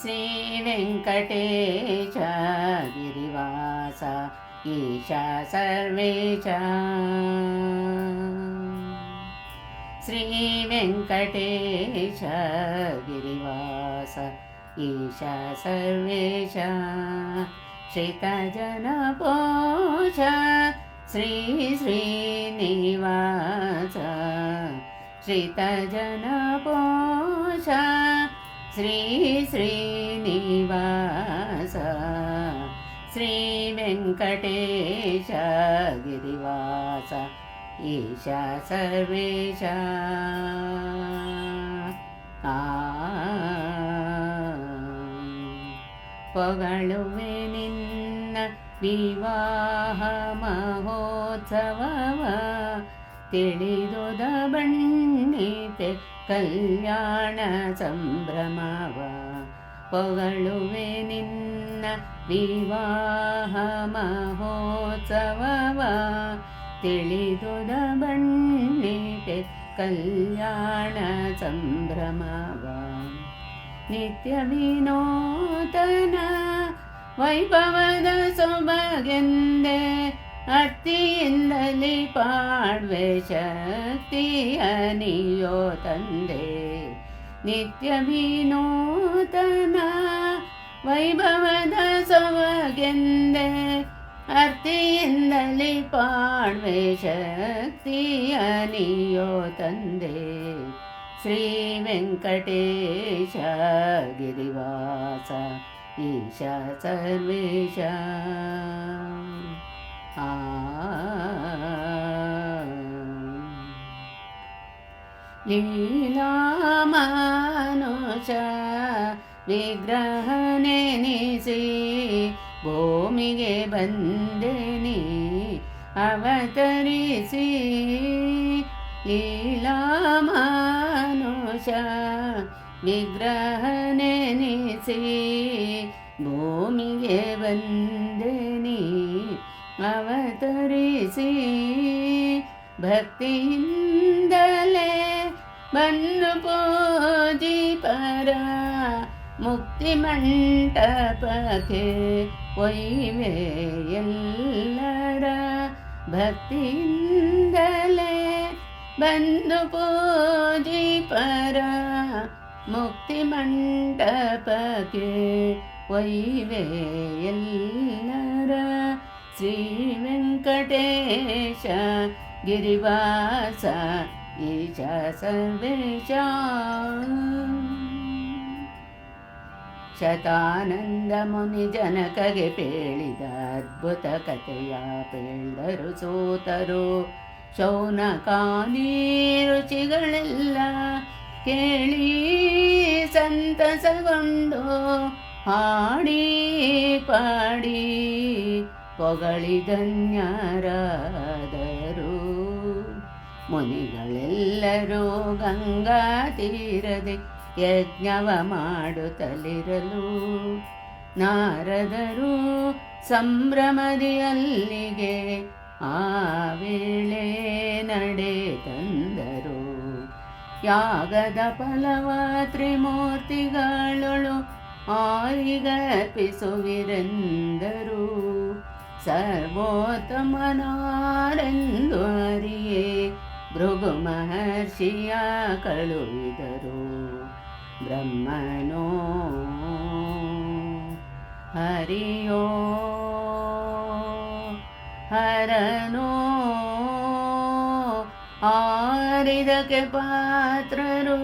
శ్రీ వెంకటేశ గిరివాస ఈశా సర్వేశ శ్రీ వెంకటేశ గిరివాస ఈశా సర్వేశ శ్రితజనపోష శ్రీ శ్రీనివాస శ్రితజనపోష श्रीश्रीनिवास श्रीवेङ्कटेश श्रीवेङ्कटेशागिनिवास एष सर्वेषा। आगळुविनिन् विवाहमहोत्सवः ತಿಳಿದುದ ಬಣ್ಣಿತೆ ಕಲ್ಯಾಣ ಸಂಭ್ರಮವ. ಪೊಗಳುವೆ ನಿನ್ನ ವಿವಾಹ ಮಹೋತ್ಸವವ. ತಿಳಿದುದ ಬಣ್ಣಿತೆ ಕಲ್ಯಾಣ ಸಂಭ್ರಮವ. ನಿತ್ಯ ವಿನೋತನ ವೈಭವದ ಸೊಬಗೆಂದೆ ಅತ್ತಿಯಿಂದಲಿ ಪಾಡ್ವೆ ಶಕ್ತಿಯ ನೀಯೋ ತಂದೆ ನಿತ್ಯ ವಿನೂತನ ವೈಭವದ ಸೊಬಗೆಂದೆ ಅರ್ತಿಯಿಂದಲಿ ಪಾಡ್ವೆ ಶಕ್ತಿಯ ನೀಯೋ ತಂದೆ ಶ್ರೀ ವೆಂಕಟೇಶ ಗಿರಿವಾಸ ಈಶ ಸರ್ವೇಶ ಆ ಲೀಲಾಮಾನುಷ ವಿಗ್ರಹ ನೆನೆಸಿ ಭೂಮಿಗೆ ಬಂದೆನಿ ಅವತರಿಸಿ ಲೀಲಾಮಾನುಷ ವಿಗ್ರಹ ನೆನೆಸಿ ಭೂಮಿಗೆ ಬಂದೆನಿ ಅವತರಿಸಿ ಭಕ್ತಿಯಿಂದಲೇ ಬಂದು ಪೂಜಿ ಪರ ಮುಕ್ತಿ ಮಂಟಪಕ್ಕೆ ಒಯ್ವೆ ಎಲ್ಲರ ಭಕ್ತಿಯಿಂದಲೇ ಬಂದು ಪೂಜಿ ಪರ ಮುಕ್ತಿ ಮಂಟಪಕ್ಕೆ ಒಯ್ವೆ ಎಲ್ಲರ ಶ್ರೀ ವೆಂಕಟೇಶ ಗಿರಿವಾಸ ಈಶ ಸರ್ವೇಶ. ಶತಾನಂದ ಮುನಿ ಜನಕಗೆ ಪೇಳಿದ ಅದ್ಭುತ ಕಥೆಯ ಪೇಳ್ದರು ಸೋತರು. ಶೌನಕಾನಿ ರುಚಿಗಳೆಲ್ಲ ಕೇಳಿ ಸಂತಸಗೊಂಡು ಹಾಡಿ ಪಾಡಿ ಪೊಗಳಿ ಧನ್ಯರಾದರು ಮುನಿಗಳೆಲ್ಲರೂ ಗಂಗಾ ತೀರದೆ ಯಜ್ಞವ ಮಾಡುತ್ತಲಿರಲು. ನಾರದರು ಸಂಭ್ರಮದಿಯಲ್ಲಿಗೆ ಆ ವೇಳೆ ನಡೆ ತಂದರು. ಯಾಗದ ಫಲವ ತ್ರಿಮೂರ್ತಿಗಳೊಳು ಆರಿಗರ್ಪಿಸುವಿರೆಂದರು. ಸರ್ವೋತ್ತಮನಾರೆಂದು ಅರಿಯೇ ಭೃಗು ಮಹರ್ಷಿಯ ಕಳುಹಿದರು ಬ್ರಹ್ಮನೋ ಹರಿಯೋ ಹರನೋ ಆರಿದಕ್ಕೆ ಪಾತ್ರರು